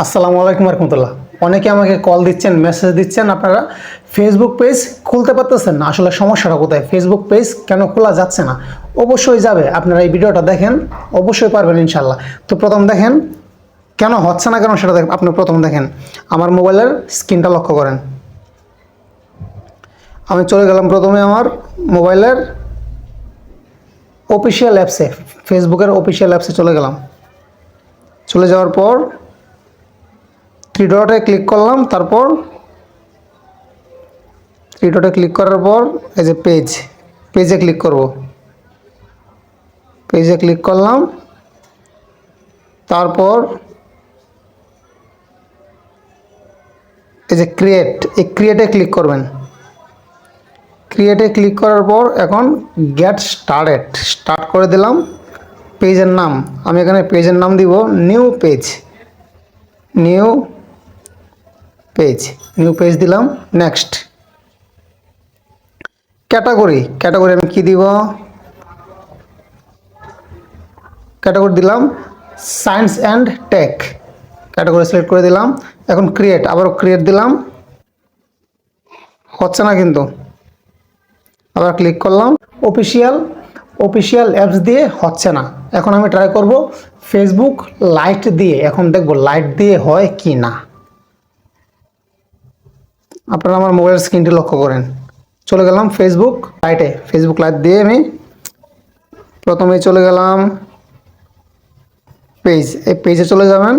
আসসালামু আলাইকুম রহমতুল্লাহ। অনেকে আমাকে কল দিচ্ছেন মেসেজ দিচ্ছেন, আপনারা ফেসবুক পেজ খুলতে পারতেছেন না। আসলে সমস্যাটা কোথায়? ফেসবুক পেজ কেন খোলা যাচ্ছে না? অবশ্যই যাবে। আপনারা এই ভিডিওটা দেখেন, অবশ্যই পারবেন ইনশাল্লাহ তো প্রথম দেখেন, কেন হচ্ছে না কেন সেটা দেখ- আপনি প্রথম দেখেন, আমার মোবাইলের স্ক্রিনটা লক্ষ্য করেন। আমি চলে গেলাম প্রথমে আমার মোবাইলের অফিসিয়াল অ্যাপসে ফেসবুকের অফিসিয়াল অ্যাপসে চলে গেলাম। চলে যাওয়ার পর থ্রি ডটে ক্লিক করলাম, তারপর থ্রি ডটে ক্লিক করার পর এই যে পেজ পেজে ক্লিক করব। পেজে ক্লিক করলাম, তারপর এই যে ক্রিয়েট এই ক্রিয়েটে ক্লিক করবেন। ক্রিয়েটে ক্লিক করার পর এখন গেট স্টার্টেড স্টার্ট করে দিলাম পেজের নাম। আমি এখানে পেজের নাম দিব new page new page new page দিলাম নেক্সট ক্যাটাগরি ক্যাটাগরি আমি কি দিব? ক্যাটাগরি দিলাম science and tech category select করে দিলাম, এখন ক্রিয়েট আবারও ক্রিয়েট দিলাম। হচ্ছে না কিন্তু। আবার ক্লিক করলাম অফিসিয়াল অফিসিয়াল অ্যাপস দিয়ে হচ্ছে না। এখন আমি ট্রাই করব ফেসবুক লাইট দিয়ে, এখন দেখব লাইট দিয়ে হয় কি না। আপনারা আমার মোবাইল স্ক্রিনটি লক্ষ্য করেন। চলে গেলাম ফেসবুক লাইটে ফেসবুক লাইট দিয়ে আমি প্রথমে চলে গেলাম পেজ এই পেজে চলে যাবেন।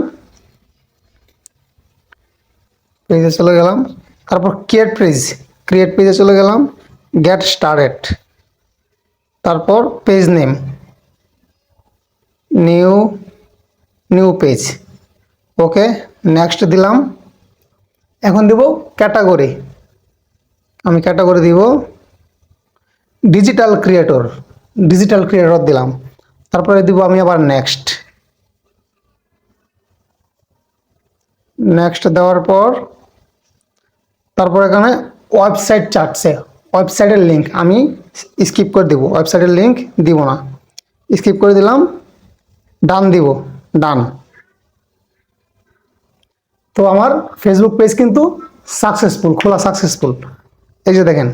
পেজে চলে গেলাম। তারপর ক্রিয়েট পেজ ক্রিয়েট পেজে চলে গেলাম। গেট স্টার্টেড তারপর page name new new page okay next দিলাম। এখন দিব ক্যাটাগরি। আমি ক্যাটাগরি দিব ডিজিটাল ক্রিয়েটর ডিজিটাল ক্রিয়েটর দিলাম। তারপরে দিব আমি আবার নেক্সট নেক্সট দেওয়ার পর, তারপর এখানে ওয়েবসাইট চাটছে ওয়েবসাইটের লিঙ্ক আমি স্কিপ করে দিব। ওয়েবসাইটের লিঙ্ক দিব না। স্কিপ করে দিলাম ডান দিব ডান তো আমার ফেসবুক পেজ কিন্তু সাকসেসফুল খোলা সাকসেসফুল এই যে দেখেন।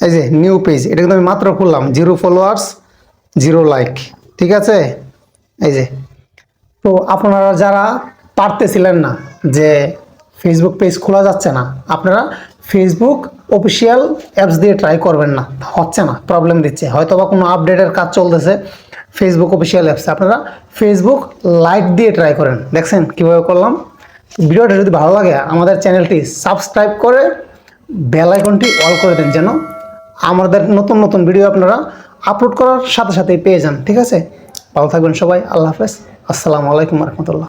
এই যে নিউ পেজ এটা কিন্তু আমি মাত্র খুললাম। জিরো ফলোয়ার্স জিরো লাইক ঠিক আছে? এই যে। তো আপনারা যারা পারতেছিলেন না যে ফেসবুক পেজ খোলা যাচ্ছে না, আপনারা ফেসবুক অফিসিয়াল অ্যাপস দিয়ে ট্রাই করবেন না। হচ্ছে না প্রবলেম দিচ্ছে। হয়তো বা কোনো আপডেটের কাজ চলতেছে ফেসবুক অফিসিয়াল অ্যাপসে আপনারা ফেসবুক লাইভ দিয়ে ট্রাই করেন। দেখছেন কীভাবে করলাম? ভিডিওটা যদি ভালো লাগে, আমাদের চ্যানেলটি সাবস্ক্রাইব করে বেল আইকনটি অল করে দেন যেন আমাদের নতুন নতুন ভিডিও আপনারা আপলোড করার সাথে সাথেই পেয়ে যান। ঠিক আছে? ভালো থাকবেন সবাই। আল্লাহ হাফেজ। আসসালামু আলাইকুম রহমতুল্লাহ।